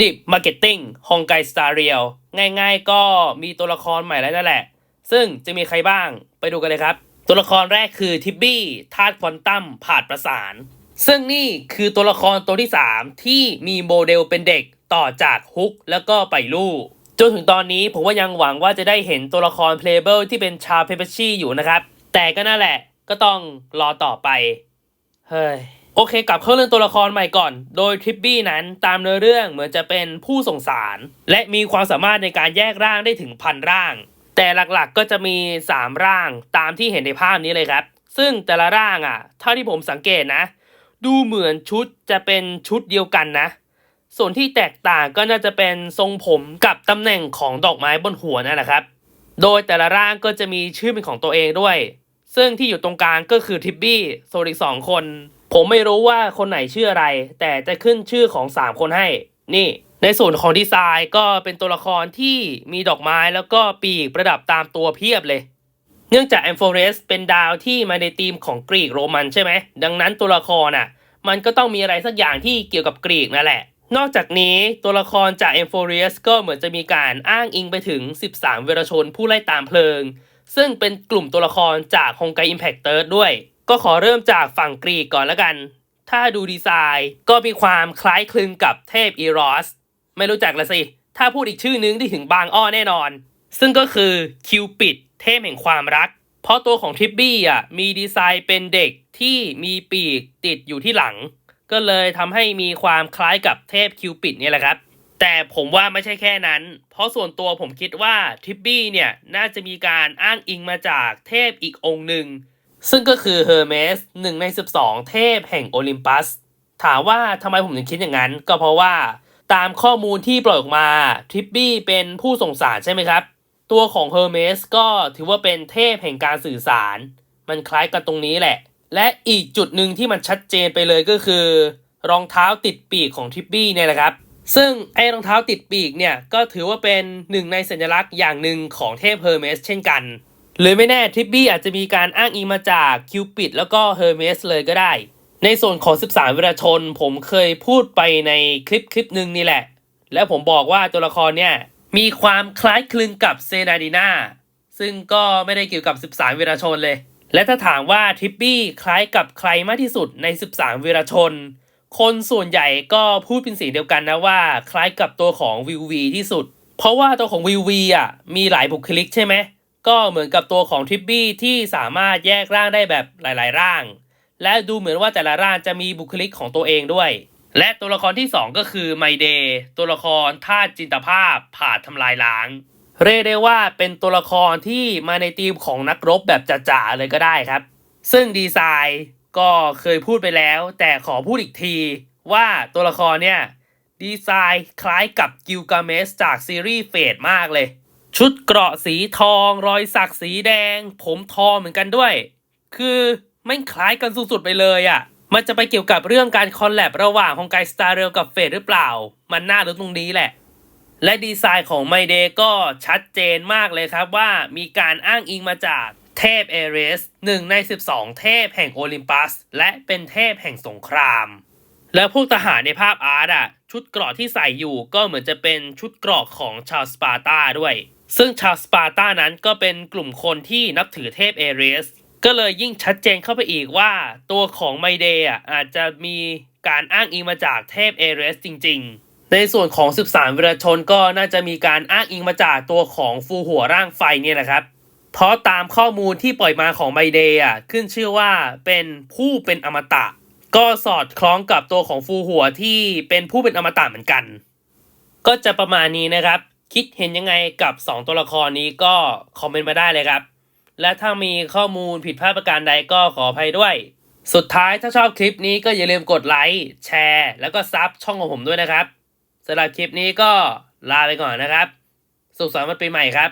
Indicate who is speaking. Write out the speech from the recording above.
Speaker 1: ดิบมาร์เก็ตติ้งฮองไกสตาร์เรียลง่ายๆก็มีตัวละครใหม่แล้วนั่นแหละ ซึ่งจะมีใครบ้างไปดูกันเลยครับ ตัวละครแรกคือทิบบี้ธาตุควอนตัมผ่านประสาน ซึ่งนี่คือตัวละครตัวที่ 3 ที่มีโมเดลเป็นเด็กต่อจากฮุกแล้วก็ไปลู่จนถึงตอนนี้ผมว่ายังหวังว่าจะได้เห็นตัวละครเพลเบิลที่เป็นชาเพเปอร์ชี่อยู่นะครับ แต่ก็นั่นแหละก็ต้องรอต่อไป เฮ้ย โอเคกลับเข้าเรื่องตัวละครใหม่ก่อน โดยทริปบี้นั้นตามเนื้อเรื่องเหมือนจะเป็นผู้ส่งสาร และมีความสามารถในการแยกร่างได้ถึงพันร่าง แต่หลักๆก็จะมี 3 ร่างตามที่เห็นในภาพนี้เลยครับ ซึ่งแต่ละร่างอะ เท่าที่ผมสังเกตนะ ดูเหมือนชุดจะเป็นชุดเดียวกันนะ ส่วนที่แตกต่างก็น่าจะเป็นทรงผมกับตำแหน่งของดอกไม้บนหัวนั่นแหละครับ โดยแต่ละร่างก็จะมีชื่อเป็นของตัวเองด้วย ซึ่งที่อยู่ตรงกลางก็คือทิบบี้ส่วนอีกสองคน ผมไม่รู้ว่าคนไหนชื่ออะไร แต่จะขึ้นชื่อของ 3 คนให้ นี่ ในส่วนของดีไซน์ก็เป็นตัวละครที่มีดอกไม้แล้วก็ปีกประดับตามตัวเพียบเลย เนื่องจากแอมโฟเรสเป็นดาวที่มาในธีมของกรีกโรมันใช่ไหม ดังนั้นตัวละครอะ มันก็ต้องมีอะไรสักอย่างที่เกี่ยวกับกรีกนั่นแหละ นอกจากนี้ตัวละครจาก e m p h o r i u s ก็เหมือนจะมีการอ้างอิงไปถึง 13 เวรชนผู้ไล่ตามเพลิง ซึ่งเป็นกลุ่มตัวละครจากฮงไกอิมแพ t เต r ด้วย ก็ขอเริ่มจากฝั่งกรีกก่อนแล้วกัน ถ้าดูดีไซน์ก็มีความคล้ายคลึงกับเทพอีรอส ไม่รู้จักละสิ ถ้าพูดอีกชื่อนึงที่ถึงบางอ้อแน่นอน ซึ่งก็คือคิวปิดเทพแห่งความรัก เพราะตัวของทิปบี้อะมีดีไซน์เป็นเด็กที่มีปีกติดอยู่ที่หลัง ก็เลยทำให้มีความคล้ายกับเทพคิวปิดนี่แหละครับแต่ผมว่าไม่ใช่แค่นั้น เพราะส่วนตัวผมคิดว่าทิปบี้เนี่ยน่าจะมีการอ้างอิงมาจากเทพอีกองค์หนึ่ง ซึ่งก็คือเฮอร์เมสหนึ่งใน 12 เทพแห่งโอลิมปัส ถามว่าทำไมผมถึงคิดอย่างนั้น ก็เพราะว่าตามข้อมูลที่ปล่อยออกมาทริปบี้เป็นผู้ส่งสารใช่ไหมครับ ตัวของเฮอร์เมสก็ถือว่าเป็นเทพแห่งการสื่อสาร มันคล้ายกันตรงนี้แหละ และอีกจุดหนึ่งที่มันชัดเจนไปเลยก็คือ รองเท้าติดปีกของทริปบี้เนี่ยแหละครับ ซึ่งไอ้รองเท้าติดปีกเนี่ยก็ถือว่าเป็นหนึ่งในสัญลักษณ์อย่างหนึ่งของเทพเฮอร์เมสเช่นกัน หรือไม่แน่ทริปบี้อาจจะมีการอ้างอิงมาจากคิวปิดแล้วก็เฮอร์เมสเลยก็ได้ ในส่วนของ 13 วิรชน ผมเคยพูดไปในคลิปคลิปหนึ่งนี่แหละ แล้วผมบอกว่าตัวละครเนี่ยมีความคล้ายคลึงกับเซนาดีนาซึ่งก็ไม่ได้เกี่ยวกับ 13 วิรชนเลย และถ้าถามว่าทริปปี้คล้ายกับใครมากที่สุดใน 13 วิรชน คนส่วนใหญ่ก็พูดเป็นเสียงเดียวกันนะว่า คล้ายกับตัวของวิววีที่สุด เพราะว่าตัวของวิววีอะมีหลายบุคลิกใช่ไหม ก็เหมือนกับตัวของทริปบี้ที่สามารถแยกร่างได้แบบหลาย ๆ ร่าง และดูเหมือนว่าแต่ละร่างจะมีบุคลิกของตัวเองด้วย และตัวละครที่ 2 ก็คือไมเดย์ตัวละครธาตุจินตภาพผ่าทำลายล้าง เรียกได้ว่าเป็นตัวละครที่มาในทีมของนักรบแบบจ๋าๆเลยก็ได้ครับ ซึ่งดีไซน์ก็เคยพูดไปแล้ว แต่ขอพูดอีกทีว่าตัวละครเนี่ยดีไซน์คล้ายกับกิลกาเมสจากซีรีส์เฟดมากเลย ชุดเกราะสีทอง รอยสักสีแดง ผมทองเหมือนกันด้วย คือไม่คล้ายกันสุดๆไปเลยอะ่ะ มันจะไปเกี่ยวกับเรื่องการคอลแลบระหว่างของไกสตาร์เรลกับเฟดหรือเปล่า มันน่ารู้ตรงนี้แหละ และดีไซน์ของไมเดก็ชัดเจนมากเลยครับว่ามีการอ้างอิงมาจากเทพเอเรสหนึ่งใน 12 เทพแห่งโอลิมปัส และเป็นเทพแห่งสงคราม แล้วพวกทหารในภาพอาร์ตอะ ชุดเกราะที่ใส่อยู่ก็เหมือนจะเป็นชุดเกราะของชาวสปาร์ตาด้วย ซึ่งชาวสปาร์ตานั้นก็เป็นกลุ่มคนที่นับถือเทพเอเรส ก็เลยยิ่งชัดเจนเข้าไปอีกว่าตัวของไมเดย์อาจจะมีการอ้างอิงมาจากเทพเอเรสจริง ๆ ในส่วนของ 13 วิรชนก็น่าจะมีการอ้างอิงมาจากตัวของฟูหัวร่างไฟเนี่ยแหละครับ เพราะตามข้อมูลที่ปล่อยมาของไมเดย์ขึ้นชื่อว่าเป็นผู้เป็นอมตะ ก็สอดคล้องกับตัวของฟูหัวที่เป็นผู้เป็นอมตะเหมือนกัน ก็จะประมาณนี้นะครับ คิดเห็นยังไงกับ 2 ตัวละครนี้ก็คอมเมนต์มาได้เลยครับ และถ้ามีข้อมูลผิดพลาดประการใดก็ขออภัยด้วย สุดท้ายถ้าชอบคลิปนี้ก็อย่าลืมกดไลค์แชร์ แล้วก็ซับช่องของผมด้วยนะครับสำหรับคลิปนี้ก็ลาไปก่อนนะครับ สุขสันต์วันปีใหม่ครับ